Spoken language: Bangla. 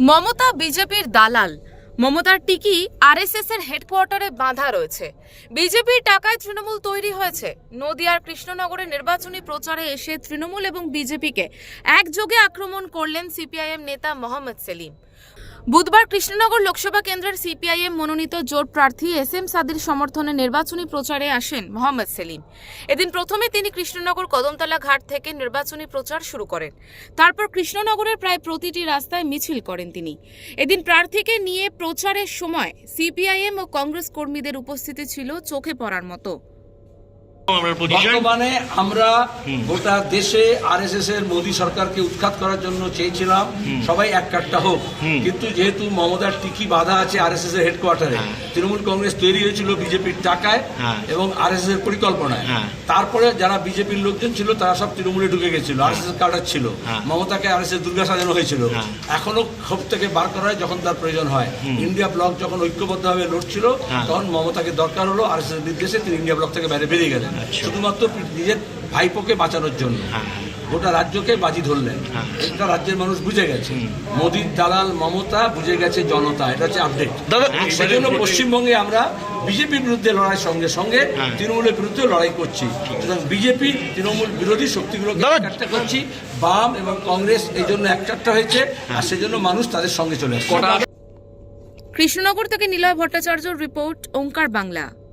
মমতা বিজেপির দালাল। মমতার টিকি আরএসএস এর হেডকোয়ার্টারে বাঁধা রয়েছে। বিজেপির টাকায় তৃণমূল তৈরি হয়েছে। নদিয়ার কৃষ্ণনগরে নির্বাচনী প্রচারে এসে তৃণমূল এবং বিজেপিকে একযোগে আক্রমণ করলেন সিপিআইএম নেতা মোহাম্মদ সেলিম। বুধবার কৃষ্ণনগর লোকসভা কেন্দ্রের সিপিআইএম মনোনীত জোট প্রার্থী এস এম সাদির সমর্থনে নির্বাচনী প্রচারে আসেন মোহাম্মদ সেলিম। এদিন প্রথমে তিনি কৃষ্ণনগর কদমতলা ঘাট থেকে নির্বাচনী প্রচার শুরু করেন। তারপর কৃষ্ণনগরের প্রায় প্রতিটি রাস্তায় মিছিল করেন তিনি। এদিন প্রার্থীকে নিয়ে প্রচারের সময় সিপিআইএম ও কংগ্রেস কর্মীদের উপস্থিতি ছিল চোখে পড়ার মতো। বর্তমানে আমরা গোটা দেশে আরএসএস এর মোদী সরকারকে উৎখাত করার জন্য চেয়েছিলাম সবাই এক কাট্টা হোক কিন্তু যেহেতু মমতার টিকি বাধা আছে আরএসএস এর হেডকোয়ার্টারে হ্যাঁ। তৃণমূল কংগ্রেস তৈরি হয়েছিল বিজেপির টাকায় হ্যাঁ। এবং আরএসএস এর পরিকল্পনায় হ্যাঁ। তারপরে যারা বিজেপির লোকজন ছিল তারা সব তৃণমূলে ঢুকে গেছিল আরএসএস এর কার্ডার ছিল হ্যাঁ। মমতাকে আরএসএস দুর্গা সাজানো হয়েছিল হ্যাঁ। এখনও ক্ষোভ থেকে বার করা হয় যখন তার প্রয়োজন হয় ইন্ডিয়া ব্লক যখন ঐক্যবদ্ধভাবে লড়ছিল হ্যাঁ। তখন মমতাকে দরকার হলো আর এর নির্দেশে তিনি ইন্ডিয়া ব্লক থেকে বাইরে বেরিয়ে গেলেন। শুধুমাত্র নিজের ভাইপোকে বাঁচানোর জন্য। হ্যাঁ। গোটা রাজ্যকে বাজি ধরলেন। হ্যাঁ। এটা রাজ্যের মানুষ বুঝে গেছে। মোদির দালাল মমতা বুঝে গেছে জনতা এটা হচ্ছে আপডেট সেজন্য পশ্চিমবঙ্গে আমরা বিজেপির বিরুদ্ধে লড়াই সঙ্গে সঙ্গে হ্যাঁ। তৃণমূলের বিরুদ্ধে লড়াই করছি। সুতরাং বিজেপি তৃণমূল বিরোধী শক্তিগুলোকে একটা করছি। বাম এবং কংগ্রেস এই জন্য একটা হয়েছে। আর সেজন্য মানুষ তাদের সঙ্গে চলে আসছে। কৃষ্ণনগর থেকে নিলয় ভট্টাচার্যর রিপোর্ট ওঙ্কার বাংলা।